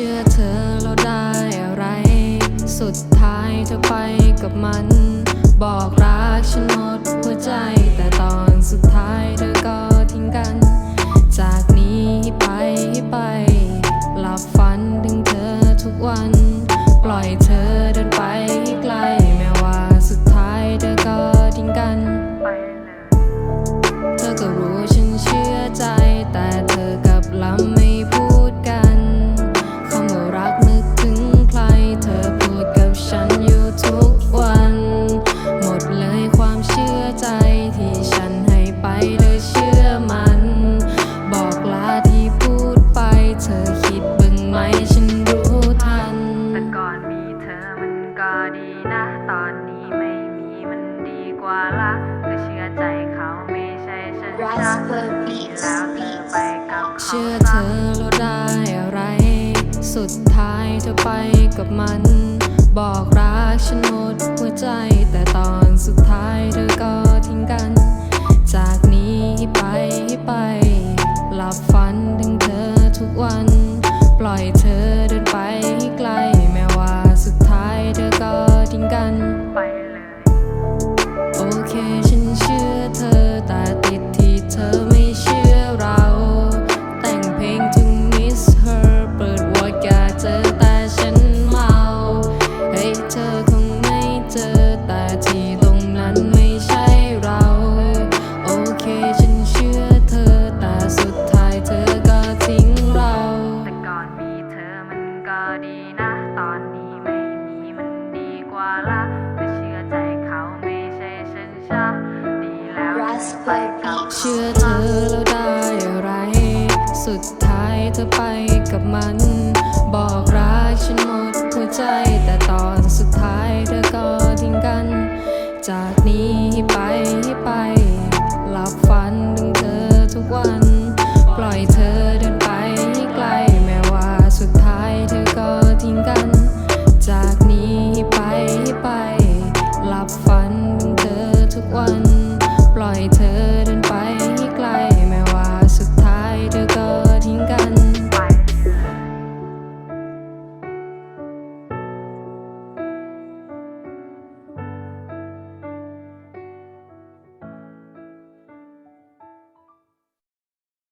ชื่อเธอเราได้อะไร สุดท้ายเธอไปกับมัน บอกรักฉันหมดหัวใจ แต่ตอนสุดท้ายเธอก็ทิ้งกัน จากนี้ไปไป หลับฝันถึงเธอทุกวัน ปล่อยเธอเดินไป ว่ารัก็เชื่อใจเขาไม่ใช่ฉันชัแล้วเธอไปกับเขาเชื่อเธอแล้วได้อะไร สุดท้ายเธอไปกับมัน บอกับมัน บอกรักฉันหมดหัวใจแต่ตอนสุดท้ายเธอก็ทิ้งกัน จากนี้ให้ไปให้ไปหลับฝันถึงเธอทุกวัน